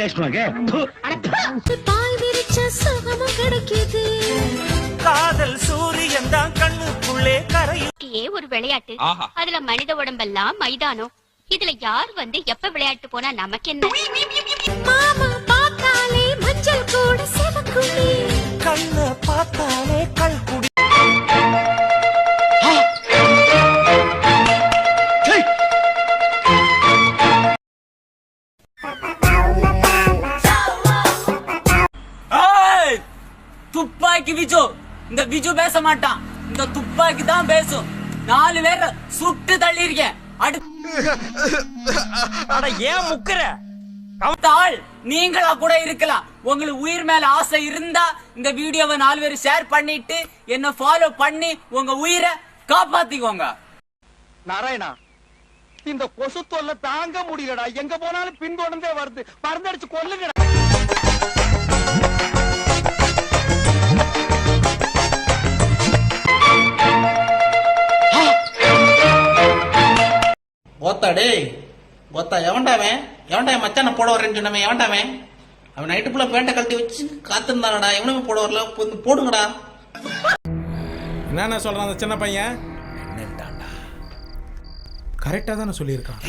Taste உனக்கு ப்பு. பால் விரிச்ச சுகமும் கிடைக்குது. காதல் சூரியன் தான் கண்ணுக்குள்ளே கரையும். ஏ ஒரு விளையாட்டு. அதுல மனித உடம்பெல்லாம் மைதானம். இதுல யார் வந்து எப்ப விளையாட்டு போனா நமக்கு என்ன? மாமா பார்த்தாலே மஞ்சள் கூட சிவக்குமே. கண்ணை பார்த்தாலே பேச மாட்டான். இந்த துப்பாக்கி தான் பேசும் நாலு பேர் சுட்டு தள்ளி இருக்கேன் அட ஏன் முக்குற? அடுத்த ஆள் நீங்களா கூட இருக்கலாம். உங்களுக்கு உயிர் மேல ஆசை இருந்தா இந்த வீடியோவை நாலு பேர் ஷேர் பண்ணிட்டு என்ன ஃபாலோ பண்ணி உங்க உயிரை காப்பாத்திக்கோங்க. நாராயணா இந்த கொசு தொல்லை தாங்க முடியலடா. எங்க போனாலும் பின்தொடர்ந்தே வருது. மருந்தடிச்சு கொல்லுங்கடா. ஓத்தா டேய் ஓத்தா எவன்டாவன் எவன்டா மச்சான போட வரேன்னு சொன்னவன் எவன்டாவன் அவன் நைட்டு ஃபுல்லாக பேண்ட்டை கழட்டி வச்சு காத்திருந்தானடா எவனுமே போட வரல வந்து போடுங்கடா. என்னென்ன சொல்றான் அந்த சின்ன பையன்? கரெக்டா தானே சொல்லியிருக்கான்.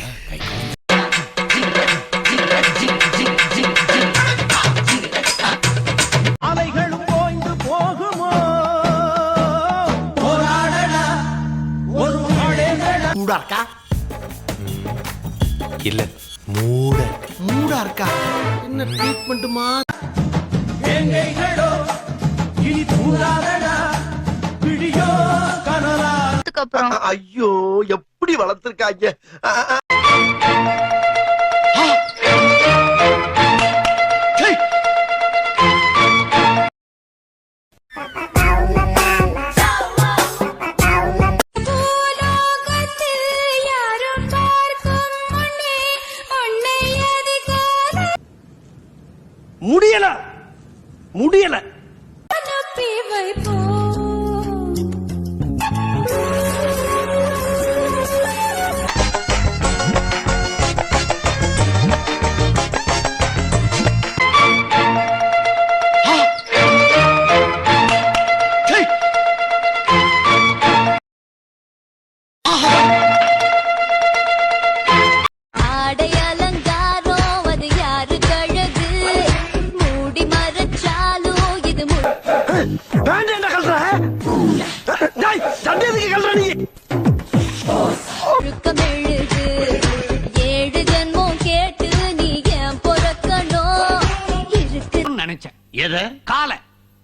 இருக்கா? இல்ல. மூட. மூடா இருக்கா? என்ன ட்ரீட்மெண்ட்டுமா எங்கைகளோ இனி தூராதடா. பிடியோ கனலா. அப்புறம் ஐயோ எப்படி வளர்த்திருக்காங்க முடியல.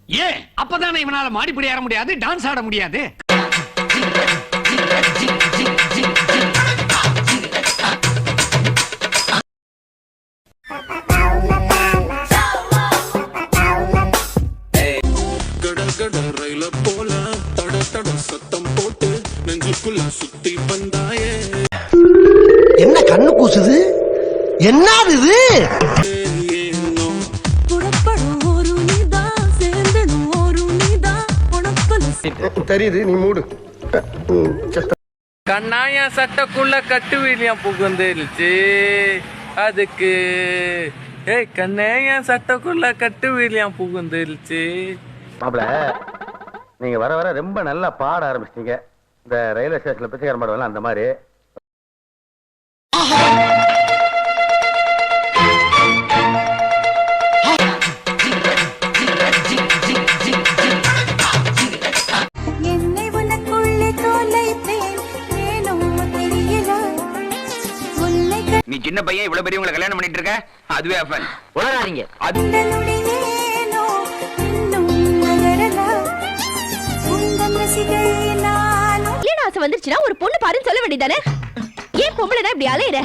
ஏன்? அப்பதானே இவனால மாடிப்படி ஏற முடியாது டான்ஸ் ஆட முடியாது. கட கட ரயில போல தட தட சத்தம் போட்டு நெஞ்சுக்குள்ள சுத்தி வந்தாயே என்ன கண்ணு கூசுது? என்னது இது? உனக்குள்ள தெரியுது நீ மூடு. கண்ணாயா சட்டக்குள்ள கட்டுவீலியா புகுந்துருச்சு அதுக்கு ஏய் கண்ணையா சட்டக்குள்ள கட்டுவீலியா புகுந்துருச்சு மாப்பிள நீங்க வர வர ரொம்ப நல்லா பாட ஆரம்பிச்சிட்டீங்க. இந்த ரயில்வே ஸ்டேஷன்ல பிச்சைக்கார மாடுவெல்லாம் அந்த மாதிரி. சின்ன பையன் இவ்வளவு பெரியவங்களை கல்யாணம் பண்ணிட்டு இருக்க? அதுவே கல்யாண ஆசை வந்துருச்சுன்னா ஒரு பொண்ணு பாருன்னு சொல்ல வேண்டியதானே ஏன் பொம்பளை தான் இப்படி அலையிற?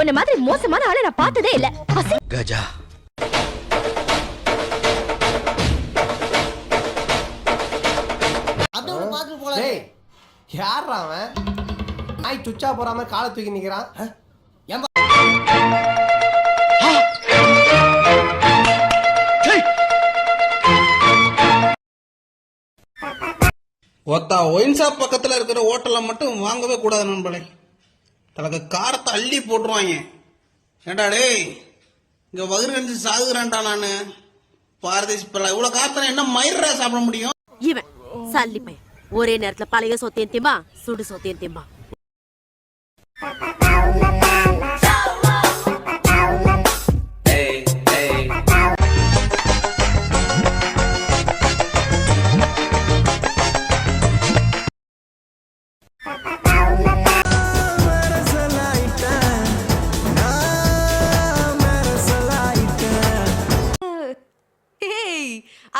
உன்ன மாதிரி மோசமான ஆளை நான் பார்த்ததே இல்ல. அசி கஜா. டேய் யாரா அவன்? நாய் சுச்சா போறாம காலை தூக்கி நிக்கிறான். ஒத்தா ஒயின் ஷாப் பக்கத்தில் இருக்கிற ஹோட்டல்ல மட்டும் வாங்கவே கூடாது நண்பளே தனக்கு காரத்தை அள்ளி போட்டுருவாங்க. ஏண்டா டேய் இங்கே வயிறு நினைச்சு சாகுறேன்டா நானு. பாரதேசி பிள்ளை இவ்வளோ காரத்தில் என்ன மயிரா சாப்பிட முடியும்? இவன் சல்லி பையன். ஒரே நேரத்தில் பழைய சொத்தையும் திம்பா சுடு சொத்தையும் திம்பா.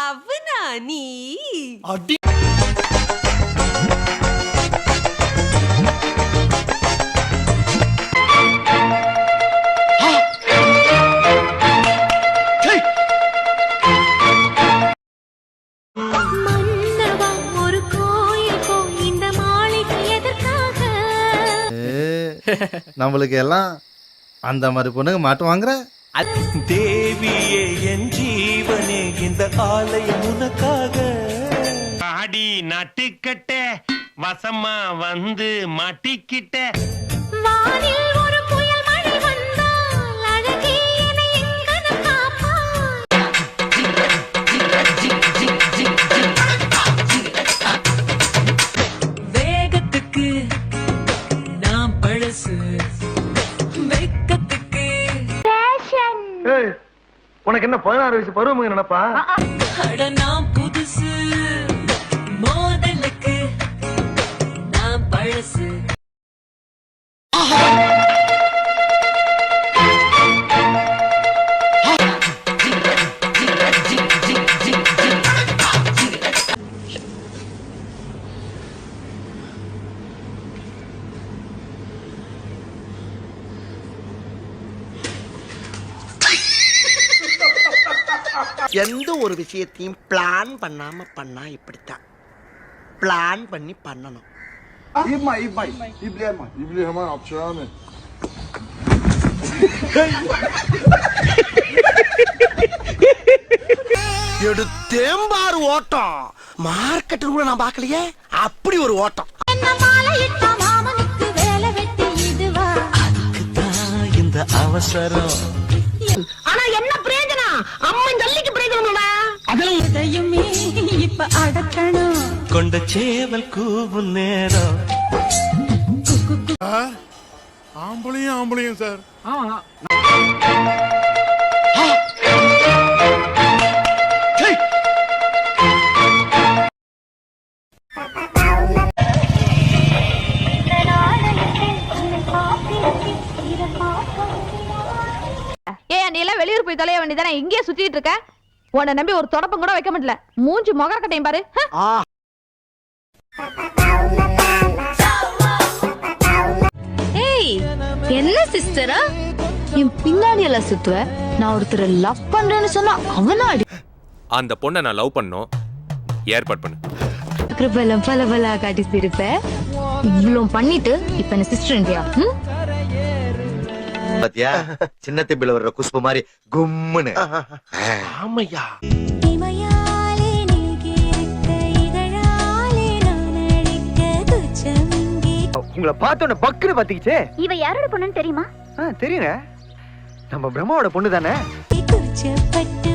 அவனா நீ அடி. மன்னவா ஒரு கோயிலுக்கோ இந்த மாளிகை எதற்காக? நம்மளுக்கு எல்லாம் அந்த மாதிரி பொண்ணுங்க மாட்டு வாங்குற? ஜீவனே இந்த ஆலயம் உனக்காக. அடி நட்டுக்கட்ட வசமா வந்து மாட்டிக்கிட்ட. வேகத்துக்கு நாம் பழசு வெக்கத்துக்கு. உனக்கு என்ன பதினாறு வயசு பருவம் நினைப்பா? புதுசு. மோதலுக்கு நாம் பழசு. எந்த ஒரு விஷயத்தையும் பிளான் பண்ணாம பண்ணா இப்படித்தான். பிளான் பண்ணி பண்ணணும். எடுத்தேம்பாரு ஓட்டம். மார்க்கெட்டில் கூட நான் பார்க்கலையே. அப்படி ஒரு ஓட்டம். என்ன மாலையிட்ட மாமனுக்கு வேலை வெட்டி இதுவா? இந்த அவசரம். ஆனா என்ன பிரயோஜனம்? அம்மன் ஜல்லிக்கு இப்ப அடக்கணும். கொண்ட சேவல் கூவும் நேரம். ஆம்பளையும் ஆம்பளையும் சார். ஏய் நீ எல்லாம் வெளியூர் போய் தொலைய வேண்டியதானே இங்கேயே சுத்திட்டு இருக்க? உன்னை நம்பி ஒரு தொடப்பம் கூட வைக்க முடியல மூஞ்சி முகரக்கட்டையும் பாரு. ஹ! ஏய் என்ன சிஸ்டரா என் பின்னாடி எல்லாம் சுத்துவ? நான் ஒருத்தரை லவ் பண்றேன்னு சொன்னா அவனா அடி அந்த பொண்ணை நான் லவ் பண்ணோம் ஏற்பாடு பண்ணு. கிருபலம் பல பல காட்டி சிரிப்ப. இவ்வளவு பண்ணிட்டு இப்ப என்ன சிஸ்டர் இந்தியா? பாத்தியா? சின்ன திப்பில வர்ற குஷ்பு மாதிரி கும்முன்னு. ஆமையா? இமையாலே நீகிருக்க இதழாலே நான் அழைக்க துச்சமிங்கே உங்களை பார்த்தோன்ன பக்குன்னு பாத்திக்கிச்சே. இவ யாரோட பொண்ணுன்னு தெரியுமா? தெரியுங்க. நம்ம பிரம்மாவோட பொண்ணு தானே. கூச்சப்பட்டு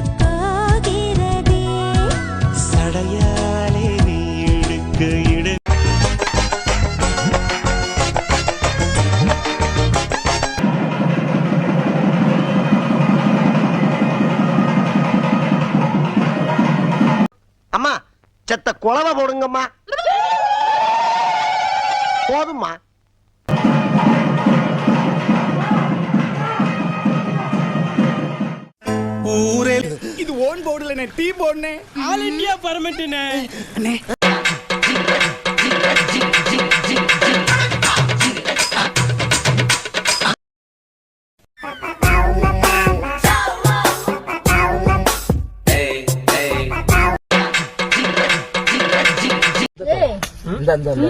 செத்த குழவை போடுங்கம்மா. போதும்மா. ஊரே. இது ஓன் போர்டுல டீ போடுனே ஆல் இந்தியா பர்மிட்டுனே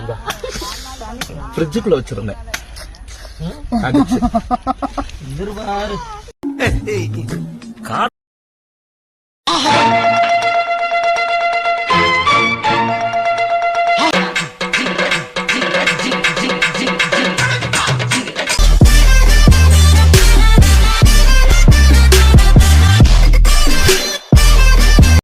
ஃப்ரிட்ஜுக்குள்ள வச்சிருந்தேன். கார்